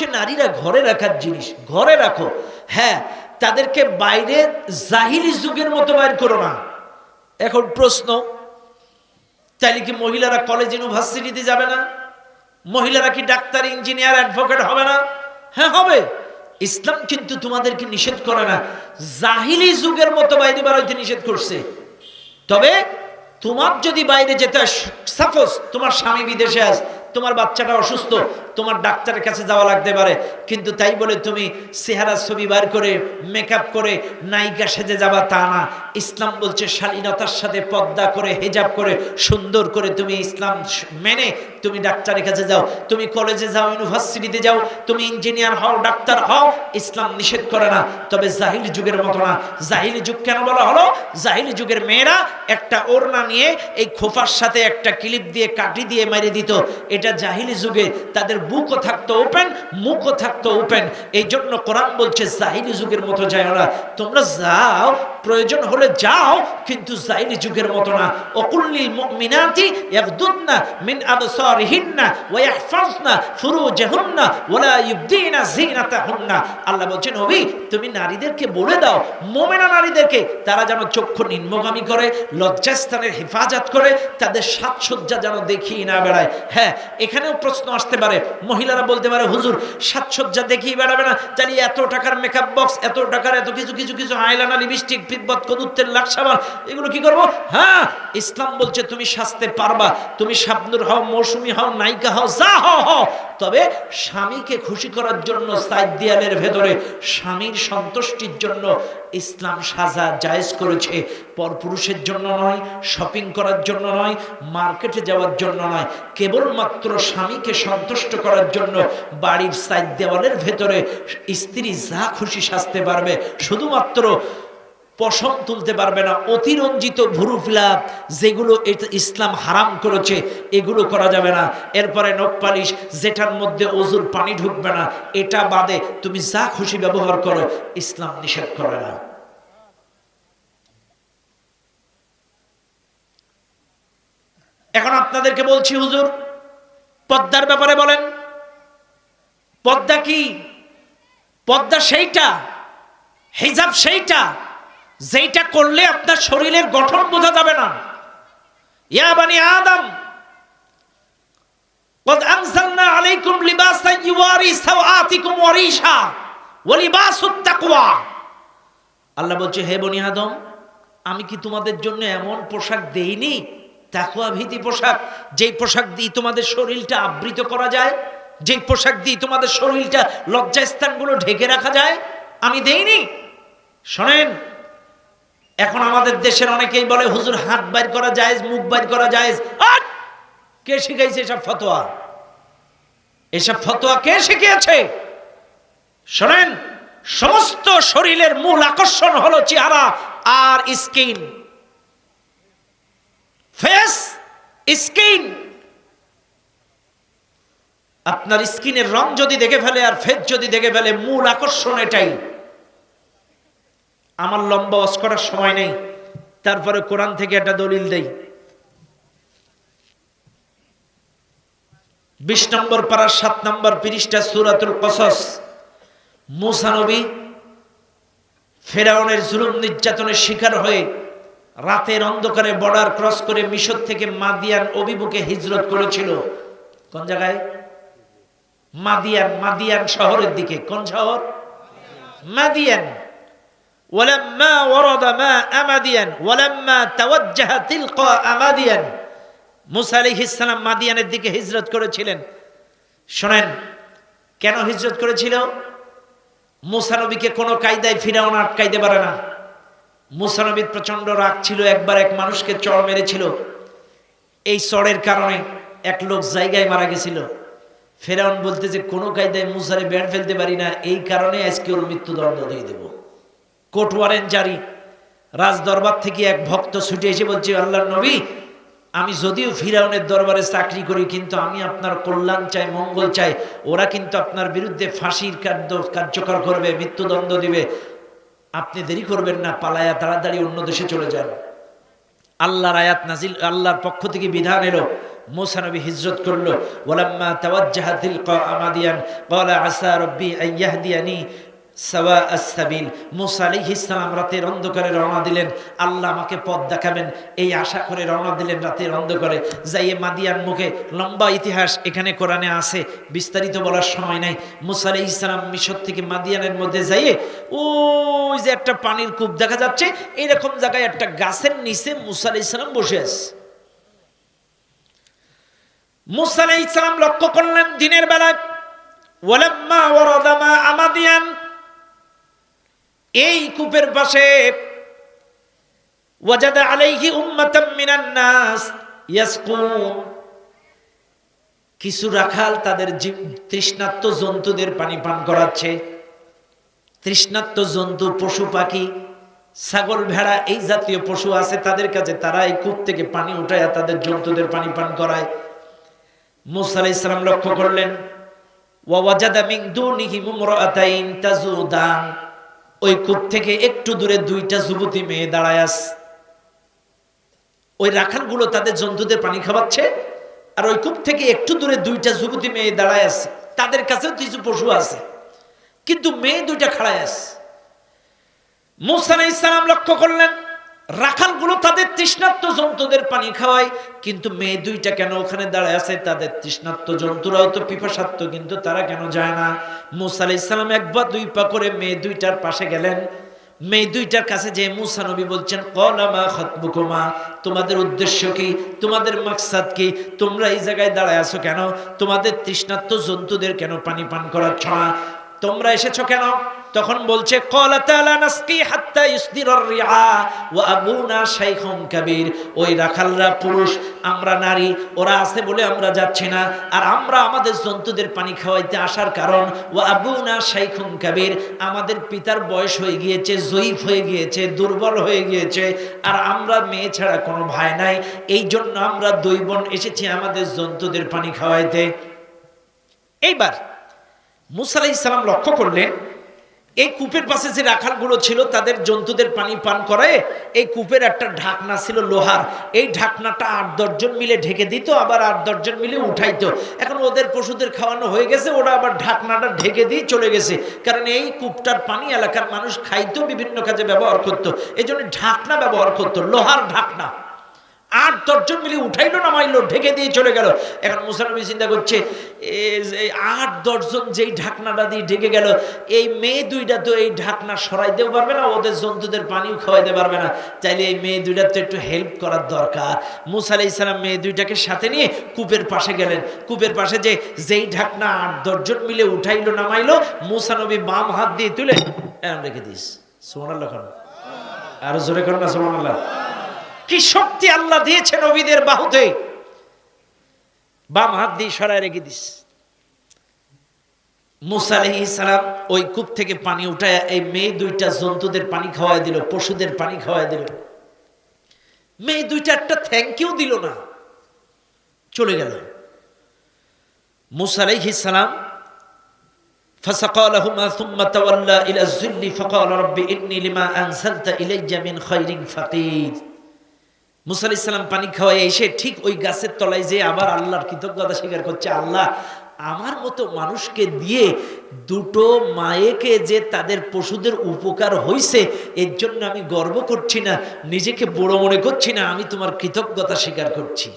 বলছে নারীরা ঘরে রাখার জিনিস, ঘরে রাখো। হ্যাঁ তাদেরকে বাইরে জাহিলি যুগের মতো বাইর করো না। এখন প্রশ্ন, তাইলে কি মহিলারা কলেজ ইউনিভার্সিটিতে যাবে না? মহিলারা কি ডাক্তার ইঞ্জিনিয়ার অ্যাডভোকেট হবে না? হ্যাঁ হবে। ইসলাম কিন্তু তোমাদেরকে নিষেধ করে না। জাহিলি যুগের মতো বাইরে বেরোইতে নিষেধ করছে। তবে তোমার যদি বাইরে যেতে সাপোজ তোমার স্বামী বিদেশে আস তোমার বাচ্চাটা অসুস্থ তোমার ডাক্তারের কাছে যাওয়া লাগতে পারে। কিন্তু তাই বলে তুমি চেহারা ছবি বার করে মেকআপ করে, নায়িকা সেজে যাবা তা না। ইসলাম বলছে শালীনতার সাথে পর্দা করে, হেজাব করে, সুন্দর করে তুমি ইসলাম মেনে তুমি ডাক্তারের কাছে যাও। তুমি কলেজে যাও ইউনিভার্সিটিতে যাও, তুমি ইঞ্জিনিয়ার হও ডাক্তার হও, ইসলাম নিষেধ করে না। তবে জাহিল যুগের মতো না। জাহিলি যুগ কেন বলা হলো? জাহিলি যুগের মেয়েরা একটা ওড়না নিয়ে এই খোফার সাথে একটা ক্লিপ দিয়ে কাটি দিয়ে মেরে দিত। এটা জাহিলি যুগে তাদের বুকও থাকতো ওপেন মুখও থাকতো ওপেন এই জন্য কোরআন বলছে, জাহিলি যুগের মতো যায় না। তোমরা যাও প্রয়োজন হলে যাও, কিন্তু জাহিলি যুগের মতো না। অকুল্লিল মুমিনাতি ইয়াগদুদনা মিন আবসারিহিন্না ওয়া ইয়াহফাজনা ফুরুজাহুন্না ওয়ালা ইউবদিনা যিনাতাহুন্না। আল্লাহ বলছেন, নবী, তুমি নারীদেরকে বলে দাও, মোমেনা নারীদেরকে, তারা যেন চক্ষু নিম্নগামী করে, লজ্জাস্থানের হেফাজত করে, তাদের সাজসজ্জা যেন দেখিয়ে না বেড়ায়। হ্যাঁ এখানেও প্রশ্ন আসতে পারে। মহিলারা বলতে পারে, হুজুর, সাজসজ্জা দেখিয়ে বেড়াবে না। জানি এত টাকার মেকআপ বক্স এত টাকার এত কিছু কিছু কিছু আইলানা লিপস্টিক পিব্বত কদুত্তের লাকসাবার এগুলো কি করব? হ্যাঁ ইসলাম বলছে তুমি সাজতে পারবা, তুমি শাবনুর হও, মৌসুমি হও, নায়িকা হও, যা হও হও। তবে স্বামীকে খুশি করার জন্য সাইড দেয়ালের ভেতরে স্বামীর সন্তুষ্টির জন্য ইসলাম সাজা জায়েজ করেছে। পরপুরুষের জন্য নয়, শপিং করার জন্য নয়, মার্কেটে যাওয়ার জন্য নয়, কেবলমাত্র স্বামীকে সন্তুষ্ট করার জন্য বাড়ির সাইড দেওয়ালের ভেতরে স্ত্রী যা খুশি সাজতে পারবে। শুধুমাত্র পশম তুলতে পারবে না। অতিরঞ্জিত ভুরু ফিলাপ যেগুলো ইসলাম হারাম করেছে, এগুলো করা যাবে না। এরপরে নখ পালিশ, যেটার মধ্যে অজুর পানি ঢুকবে না, এটা বাদে তুমি যা খুশি ব্যবহার করো, ইসলাম নিষেধ করে না। এখন আপনাদেরকে বলছি, হুজুর, পদ্মার ব্যাপারে বলেন। পদ্মা কি? পদ্মা সেইটা, হিজাব সেইটা যেইটা করলে আপনার শরীরের গঠন বোঝা যাবে না ইয়া বানি আদম قد أنزلنا عليكم لباسا يواري سوآتكم وريشا ولباس التقوى আল্লাহ বলছে হে বনি আদম আমি কি তোমাদের জন্য এমন পোশাক দেইনি তাকুয়া ভীতি পোশাক যেই পোশাক দিয়ে তোমাদের শরীরটা আবৃত করা যায় যেই পোশাক দিয়ে তোমাদের শরীরটা লজ্জাস্থানগুলো ঢেকে রাখা যায় আমি দেইনি শোনেন এখন আমাদের দেশের অনেকেই বলে, হুজুর, হাত বাইর করা যায় মুখ বাইর করা যায় কে শিখাইছে এসব ফতোয়া? এসব ফতোয়া কে শিখিয়েছে? শোনেন, সমস্ত শরীরের মূল আকর্ষণ হলো চেহারা আর স্কিন। Face, skin. আপনার স্কিনের রং যদি দেখে ফেলে আর ফেস যদি দেখে ফেলে, মূল আকর্ষণ এটাই। আমার লম্বা ওয়াজ করার সময় নেই। তারপরে কোরআন থেকে একটা দলিল দেই। বিশ নম্বর পাড়ার সাত নম্বর পৃষ্ঠা সুরাতুল কসস। মুসা নবী ফেরাউনের জুলুম নির্যাতনের শিকার হয়ে রাতের অন্ধকারে বর্ডার ক্রস করে মিশর থেকে মাদিয়ান অভিমুখে হিজরত করেছিল। কোন জায়গায়? মাদিয়ান মাদিয়ান শহরের দিকে। কোন শহর? মাদিয়ান। ولما ورد ماء مدين ولما توجه تلقاء مدين মুসা আলাইহিস সালাম মাদিয়ানের দিকে হিজরত করেছিলেন শোনেন কেন হিজরত করেছিল মুসা নবীকে কোনো কায়দায় ফিরাউন আটকাইতে পারে না মুসা নবীর প্রচন্ড রাগ ছিল একবার এক মানুষকে চড় মেরেছিল এই চড়ের কারণে এক লোক জায়গায় মারা গেছিল ফেরাউন বলতে যে কোনো কায়দায় মুসারে বেড় ফেলতে পারি না এই কারণে আজকে ওর মৃত্যুদণ্ড দিয়ে দেবো কোর্ট ওয়ারেন্ট জারি রাজ দরবার থেকে এক ভক্ত ছুটে এসে বলছে আল্লাহ নবী, আমি যদিও ফিরাউনের দরবারে চাকরি করি, কিন্তু আমি আপনার কল্যাণ চাই, মঙ্গল চাই। ওরা কিন্তু আপনার বিরুদ্ধে ফাঁসির কার্য, কার্যকর করবে, মৃত্যুদণ্ড দিবে। আপনি দেরি করবেন না, পালায়া তাড়াতাড়ি অন্য দেশে চলে যান। আল্লাহর আয়াত নাজিল, আল্লাহর পক্ষ থেকে বিধান এলো। মুসা নবী হিজরত করল। ওয়ালাম্মা তাওয়াজ্জাহা তিলকা আমাদিয়ান। ক্বালা আসা রব্বি আন ইয়াহদিয়ানি। সাওয়া আস-সাবিল। মুসা আলাইহিস সালাম রাতের অন্ধকারে রওনা দিলেন। আল্লাহ আমাকে পথ দেখাবেন। এই আশা করে রওনা দিলেন রাতের অন্ধকারে। যাইয়ে মাদিয়ান মুখে লম্বা ইতিহাস এখানে কোরআনে আছে। বিস্তারিত বলার সময় নাই। মুসা আলাইহিস সালাম মিশর থেকে মাদিয়ানের মধ্যে যাইয়ে ওই যে একটা পানির কূপ দেখা যাচ্ছে, এরকম জায়গায় একটা গাছের নিচে মুসা আলাইহিস সালাম বসে আছে। মুসা আলাইহিস সালাম লক্ষ্য করলেন দিনের বেলায়, ওয়ালাম্মা ওয়ারাদামা আমাদিয়ান এই কূপের পাশে কিছু রাখাল তাদের তৃষ্ণার্ত জন্তুদের পানি পান করাচ্ছে। তৃষ্ণাত্ম জন্তু, পশু পাখি, ছাগল, ভেড়া, এই জাতীয় পশু আছে তাদের কাছে, তারা এই কূপ থেকে পানি উঠায় তাদের জন্তুদের পানি পান করায়। মুসা আলাইহিস সালাম লক্ষ্য করলেন ওয়াজাদা মিন দুনিহিম ইমরাআতাইন তাজুদান ওই কূপ থেকে একটু দূরে দুইটা যুবতী মেয়ে দাঁড়ায় আস ওই রাখালগুলো তাদের জন্তুদের পানি খাওয়াচ্ছে আর ওই কূপ থেকে একটু দূরে দুইটা যুবতী মেয়ে দাঁড়ায় আছে। তাদের কাছেও কিছু পশু আছে, কিন্তু মেয়ে দুইটা খাড়ায় আছে। মুসা ইসলাম লক্ষ্য করলেন রাখালগুলো তাদের তৃষ্ণার্ত জন্তুদের পানি খাওয়ায়, কিন্তু মেয়ে দুইটা কেন ওখানে দাঁড়ায় আছে? তাদের তৃষ্ণার্ত জন্তুরাও তো পিপাসার্ত, কিন্তু তারা কেন যায় না? মুসা ইসলাম একবার দুই পা করে মেয়ে দুইটার পাশে গেলেন। মেয়ে দুইটার কাছে যে মুসা নবী বলছেন কলামা খতবুকুমা, তোমাদের উদ্দেশ্য কি? তোমাদের মাকসাদ কি? তোমরা এই জায়গায় দাঁড়ায় আছো কেন? তোমাদের তৃষ্ণার্ত জন্তুদের কেন পানি পান করাচ্ছ না? তোমরা এসেছ কেন? তখন বলছে ওই রাখালরা পুরুষ, আমরা নারী, ওরা আছে বলে আমরা যাচ্ছি না। আর আমরা আমাদের জন্তুদের পানি খাওয়াইতে আসার কারণ, ওয়া আবুনা শাইখুন কাবীর। আমাদের পিতার বয়স হয়ে গিয়েছে, জয়ীফ হয়ে গিয়েছে, দুর্বল হয়ে গিয়েছে। আর আমরা মেয়ে ছাড়া কোনো ভাই নাই। এই জন্য আমরা দুই বোন এসেছি আমাদের জন্তুদের পানি খাওয়াইতে। এইবার মুসা আলাইহিস সালাম লক্ষ্য করলেন, এই কূপের পাশে যে রাখালগুলো ছিল, তাদের জন্তুদের পানি পান করে এই কূপের একটা ঢাকনা ছিল লোহার। এই ঢাকনাটা আট দশজন মিলে ঢেকে দিত, আবার আট দশজন মিলে উঠাইতো। এখন ওদের পশুদের খাওয়ানো হয়ে গেছে, ওরা আবার ঢাকনাটা ঢেকে দিয়ে চলে গেছে। কারণ এই কূপটার পানি এলাকার মানুষ খাইতো, বিভিন্ন কাজে ব্যবহার করতো। এই ঢাকনা ব্যবহার করতো, লোহার ঢাকনা। আট, দশজন মিলে উঠাইলো না মাইলো ঢেকে দিয়ে চলে গেল। এখন মুসানবী চিন্তা করছে আট, দশজন যেই ঢাকনাটা দিয়ে ঢেকে গেল, এই মেয়ে দুইটা তো এই ঢাকনা সরাইতেও পারবে না, ওদের জন্তুদের পানিও খাওয়াইতে পারবে না। চাইলে এই মেয়ে দুইটার তো একটু হেল্প করার দরকার। মুসা আলাই ইসলাম মেয়ে দুইটাকে সাথে নিয়ে কূপের পাশে গেলেন। কূপের পাশে যে যেই ঢাকনা আট, দশজন মিলে উঠাইলো, নামাইলো, মুসানবী বাম হাত দিয়ে তুলে এরম রেখে দিস। সোমানাল্লাহ খান আরও জোরে কর না সোমানাল্লাহ কি শক্তি আল্লাহ দিয়েছে নবীদের বাহুতে বাম হাত দিয়ে সরায় রেখে দিস মুসা আলাইহিস সালাম ওই কূপ থেকে পানি উঠায় এই মেয়ে দুইটা জন্তুদের পানি খাওয়াই দিল পশুদের পানি খাওয়াই দিল মেয়ে দুইটা একটা থ্যাংক ইউ দিল না চলে গেল মুসা আলাইহিস সালাম فسقى لهما ثم تولى إلى الذل فقال رب إني لما أنزلت إلي من خير فقير মুসা আলাইহিস সালাম পানি খাওয়াই এসে ঠিক ওই গাছের তলায় যে আবার আল্লাহর কৃতজ্ঞতা স্বীকার করছে, আল্লাহ, আমার মতো মানুষকে দিয়ে দুটো মায়েকে যে তাদের পশুদের উপকার হইছে, এর জন্য আমি গর্ব করছি না, নিজেকে বড় মনে করছি না, আমি তোমার কৃতজ্ঞতা স্বীকার করছি।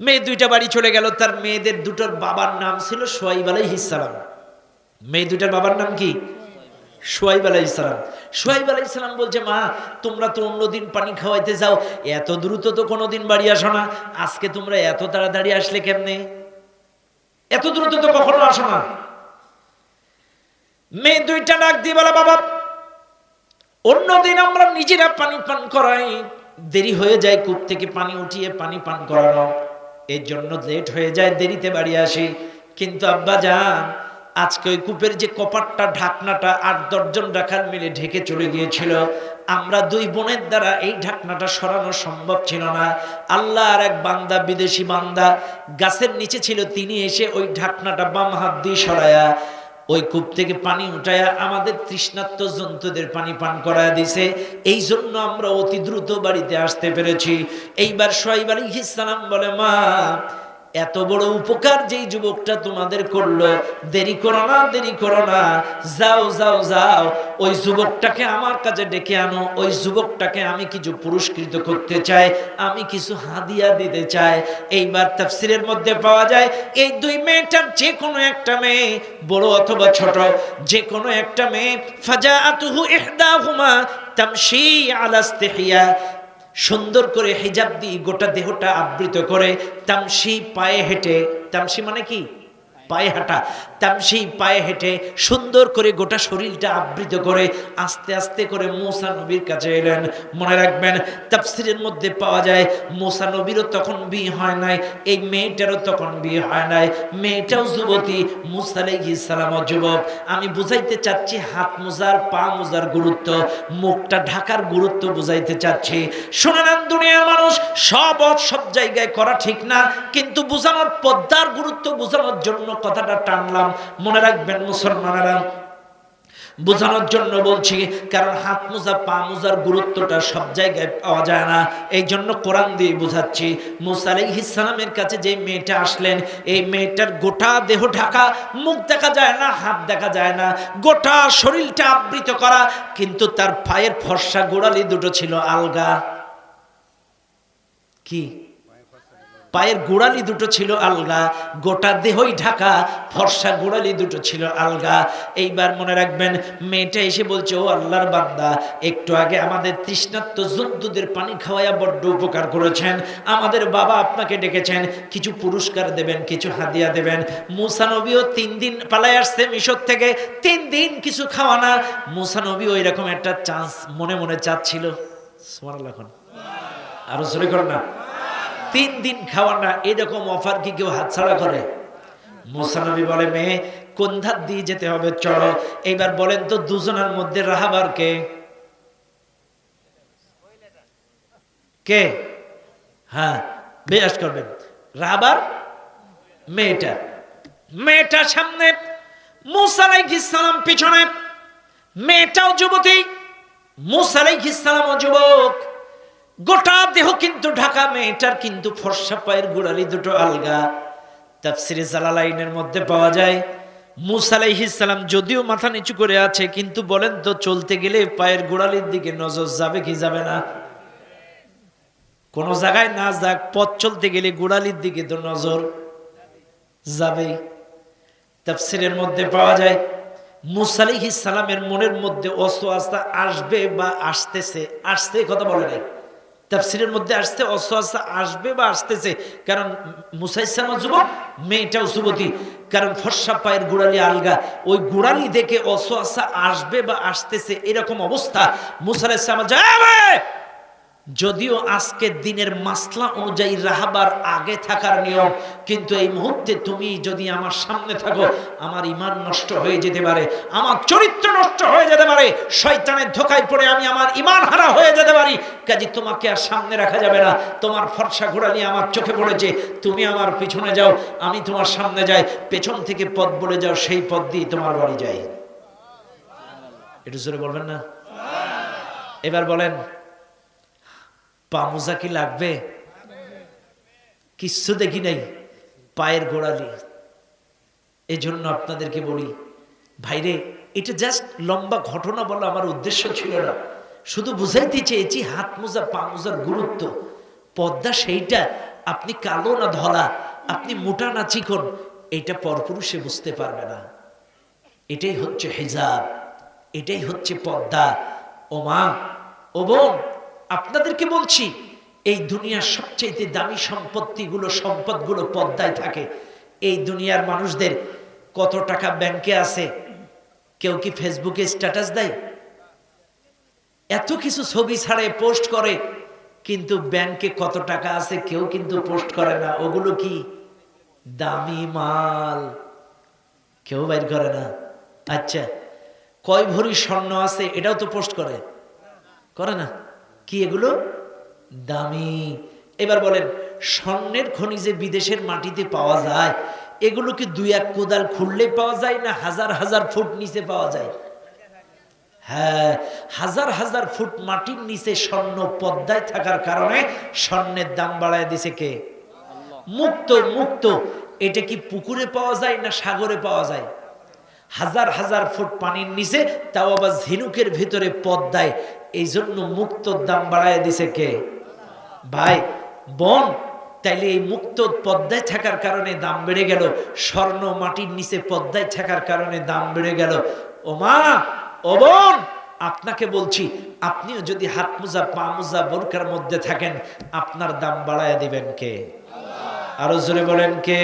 মেয়ে দুইটা বাড়ি চলে গেল, তার মেয়েদের দুটোর বাবার নাম ছিল সোয়াইব আলাইহিস সালাম। মেয়ে দুইটার বাবার নাম কি? সোয়াইব আলাইসালাম সোয়াইব আলাইসালাম বলছে, মা, তোমরা তো অন্যদিন পানি খাওয়াইতে যাও। এত দ্রুত তো কোনোদিন বাড়ি আসো না। আজকে তোমরা এত তাড়াতাড়ি আসলে কেমনে? এত দ্রুত তো কখনো আসো না। মেয়ে দুইটা ডাক দিয়ে বলা, বাবা, অন্যদিন আমরা নিজেরা পানি পান করাই। দেরি হয়ে যায় কূপ থেকে পানি উঠিয়ে পানি পান করানো। এর জন্য লেট হয়ে যায়, দেরিতে বাড়ি আসি। কিন্তু আব্বা যান আজকে ওই কূপের যে কপাটটা, ঢাকনাটা আট দশজন রাখার মিলে ঢেকে চলে গিয়েছিল। আমরা দুই বোনের দ্বারা এই ঢাকনাটা সরানো সম্ভব ছিল না। আল্লাহ আর এক বান্দা, বিদেশি বান্দা, গাছের নিচে ছিল, তিনি এসে ওই ঢাকনাটা বাম হাত দিয়ে সরায়া ওই কূপ থেকে পানি উঠায়া আমাদের তৃষ্ণাত্ম জন্তুদের পানি পান করায় দিছে। এই জন্য আমরা অতি দ্রুত বাড়িতে আসতে পেরেছি। এইবার সোহাইব আলী ইসলাম বলে, মা এত বড় উপকার যেই যুবকটা তোমাদের করল। দেরি করো না, দেরি করো না। যাও যাও যাও। ওই যুবকটাকে আমার কাছে ডেকে আনো। ওই যুবকটাকে আমি কিছু পুরস্কৃত করতে চাই। আমি কিছু হাদিয়া দিতে চাই। এইবার তাফসিরের মধ্যে পাওয়া যায়, এই দুই মেয়েটার যে কোনো একটা মেয়ে, বড় অথবা ছোট যে কোনো একটা মেয়ে ফাজা আতুহু ইহদাহুমা তামশি আলাস্তিহিয়া সুন্দর করে হেজাব দিয়ে গোটা দেহটা আবৃত করে, তামসি পায়ে হেঁটে, তামসি মানে কি? পায়ে হাঁটা। তামসি পায়ে হেঁটে সুন্দর করে গোটা শরীরটা আবৃত করে আস্তে আস্তে করে মৌসা নবীর কাছে এলেন। মনে রাখবেন, তাফসিরের মধ্যে পাওয়া যায়, মৌসা নবীরও তখন বিয়ে হয় নাই, এই মেয়েটারও তখন বিয়ে হয় নাই। মেয়েটাও যুবতী, মুসা আলাইহিস সালামও যুবক। আমি বুঝাইতে চাচ্ছি, হাত মোজার, পা মোজার গুরুত্ব, মুখটা ঢাকার গুরুত্ব বুঝাইতে চাচ্ছি। শোনান দুনিয়ার মানুষ, সব সব জায়গায় করা ঠিক না, কিন্তু বোঝানোর পদ্মার গুরুত্ব বোঝানোর জন্য কথাটা টানলাম। মনে রাখবেন মুসলমানেরা, বোঝানোর জন্য বলছি, কারণ হাত মোজা, পা মোজার গুরুত্বটা সব জায়গায় পাওয়া যায় না। এই জন্য কোরআন দিয়ে বোঝাচ্ছি, মুসা আলাইহিসসালামের কাছে যে মেয়েটা আসলেন, এই মেয়েটার গোটা দেহ ঢাকা, মুখ দেখা যায় না, হাত দেখা যায় না, গোটা শরীরটা আবৃত করা, কিন্তু তার পায়ের ফর্সা গোড়ালি দুটো ছিল আলগা। কি? পায়ের গোড়ালি দুটো ছিল আলগা, গোটা দেহই ঢাকা, ফর্সা গোড়ালি দুটো ছিল আলগা। এইবার মনে রাখবেন, মেয়েটা এসে বলছে, ও আল্লাহর বান্দা, একটু আগে আমাদের তৃষ্ণাত্ম জন্তুদের পানি খাওয়াইয়া বড্ড উপকার করেছেন। আমাদের বাবা আপনাকে ডেকেছেন, কিছু পুরস্কার দেবেন, কিছু হাদিয়া দেবেন। মুসানবীও তিন দিন পালাই আসছে মিশর থেকে, তিন দিন কিছু খাওয়া না। মুসানবী ওই রকম একটা চান্স মনে মনে চাচ্ছিল। আরও জোরে কর না। তিন দিন খাওয়া না। এরকম অফার কি কেউ হাতছাড়া করে? মোসানবী বলে, মেয়ে, কোন ধার দিয়ে যেতে হবে? চলো। এইবার বলেন তো দুজনের মধ্যে রাহাবার কে? কে? হ্যাঁ বেয়াস করবেন রাহাবার মেয়েটা। মেয়েটা সামনে মুসালাইহিস সালাম পিছনে। মেয়েটাও যুবতী মুসালাইহিস সালামও যুবক। গোটা দেহ কিন্তু ঢাকা, মেয়েটার কিন্তু ফর্সা পায়ের গোড়ালি দুটো আলগা। তাফসিরে জালালাইনের মধ্যে পাওয়া যায়, মুসা যদিও মাথা নিচু করে আছে, কিন্তু বলেন তো, চলতে গেলে পায়ের গোড়ালির দিকে নজর যাবে কি যাবে না? কোন জায়গায় না যাক, পথ চলতে গেলে গোড়ালির দিকে তো নজর যাবেই। তাফসিরের মধ্যে পাওয়া যায়, মুসা আলাইহিসসালামের মনের মধ্যে অসোয়াস্তা আসবে বা আসতেছে আসতে কথা বলে নাই। তাফসিরের মধ্যে আসতে অসহসা আসবে বা আসতেছে। কারণ মুসাইসামা যুবক, মেয়েটাও যুবতী। কারণ ফর্সা পায়ের গোড়ালি আলগা। ওই গোড়ালি দেখে অসহসা আসবে বা আসতেছে এরকম অবস্থা। মুসাইসামা যাবে যদিও আজকের দিনের মাসলা অনুযায়ী রাহাবার আগে থাকার নিয়ম, কিন্তু এই মুহূর্তে তুমি যদি আমার সামনে থাকো, আমার ইমান নষ্ট হয়ে যেতে পারে, আমার চরিত্র নষ্ট হয়ে যেতে পারে, শয়তানের ধোকায় পড়ে আমি আমার ইমান হারা হয়ে যেতে পারি, কাজে তোমাকে আর সামনে রাখা যাবে না। তোমার ফর্সা ঘোড়া নিয়ে আমার চোখে পড়েছে, তুমি আমার পিছনে যাও, আমি তোমার সামনে যাই, পেছন থেকে পথ বলে যাও, সেই পথ দিয়ে তোমার বাড়ি যাই। একটু জোরে বলবেন না? এবার বলেন পা মোজা কি লাগবে? কিচ্ছু দেখি নাই, পায়ের গোড়ালি। এই জন্য আপনাদেরকে বলি, ভাইরে, এটা জাস্ট লম্বা ঘটনা বলা আমার উদ্দেশ্য ছিল না। শুধু বুঝাইতে চেয়েছি, হাত মোজা, পা মোজার গুরুত্ব। পদ্মা সেইটা, আপনি কালো না ধলা, আপনি মোটা না চিকন, এটা পরপুরুষে বুঝতে পারবে না। এটাই হচ্ছে হেজাব, এটাই হচ্ছে পদ্মা। ও মা, ও বোন আপনাদেরকে বলছি, এই দুনিয়ার সবচেয়ে দামি সম্পত্তিগুলো, সম্পদগুলো পদ্মায় থাকে। এই দুনিয়ার মানুষদের কত টাকা ব্যাংকে আছে, কেউ কি ফেসবুকে স্ট্যাটাস দেয়? এত কিছু ছবি ছাড়ে, পোস্ট করে, কিন্তু ব্যাংকে কত টাকা আছে কেউ কিন্তু পোস্ট করে না। ওগুলো কি দামি মাল? কেউ বাইর করে না। আচ্ছা কয় ভরি স্বর্ণ আছে, এটাও তো পোস্ট করে? করে না? কি এগুলো? দামি। এবার বলেন, স্বর্ণের খনি যে বিদেশের মাটিতে পাওয়া যায়, এগুলো কি দুই এক কোদাল খুললে পাওয়া যায় না হাজার হাজার ফুট নিচে পাওয়া যায়? হ্যাঁ হাজার হাজার ফুট মাটির নিচে স্বর্ণ পদ্মায় থাকার কারণে স্বর্ণের দাম বাড়ায় দিছে কে? মুক্ত মুক্ত। এটা কি পুকুরে পাওয়া যায় না সাগরে পাওয়া যায়? হাজার হাজার ফুট পানির নিচে, তাও আবার ঝিনুকের ভিতরে পদ্মায় এই জন্য মুক্তর দাম বাড়ায় দিছে কে? ভাই, বন, তাইলে এই মুক্ত পদ্মায় থাকার কারণে দাম বেড়ে গেল। স্বর্ণ মাটির নিচে পদ্মায় থাকার কারণে দাম বেড়ে গেল। ও মা, ও বোন, আপনাকে বলছি, আপনিও যদি হাত মোজা, পা মোজা বোরকার মধ্যে থাকেন, আপনার দাম বাড়ায় দিবেন কে? আরও জোরে বলেন কে?